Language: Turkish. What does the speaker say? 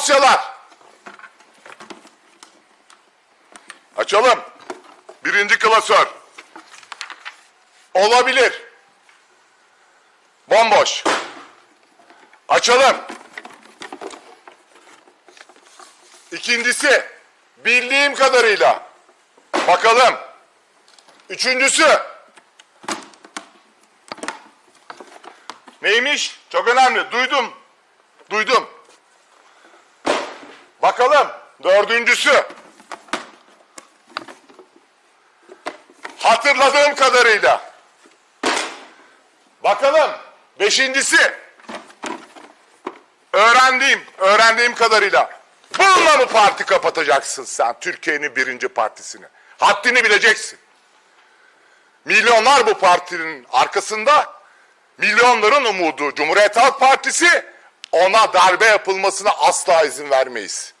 Dosyalar. Açalım. Birinci klasör. Olabilir. Bomboş. Açalım. İkincisi, bildiğim kadarıyla. Bakalım. Üçüncüsü. Neymiş? Çok önemli. Duydum. Duydum. Bakalım. Dördüncüsü. Hatırladığım kadarıyla. Bakalım. Beşincisi. Öğrendiğim, öğrendiğim kadarıyla. Bununla mı parti kapatacaksın sen Türkiye'nin birinci partisini? Haddini bileceksin. Milyonlar bu partinin arkasında. Milyonların umudu Cumhuriyet Halk Partisi ona darbe yapılmasına asla izin vermeyiz.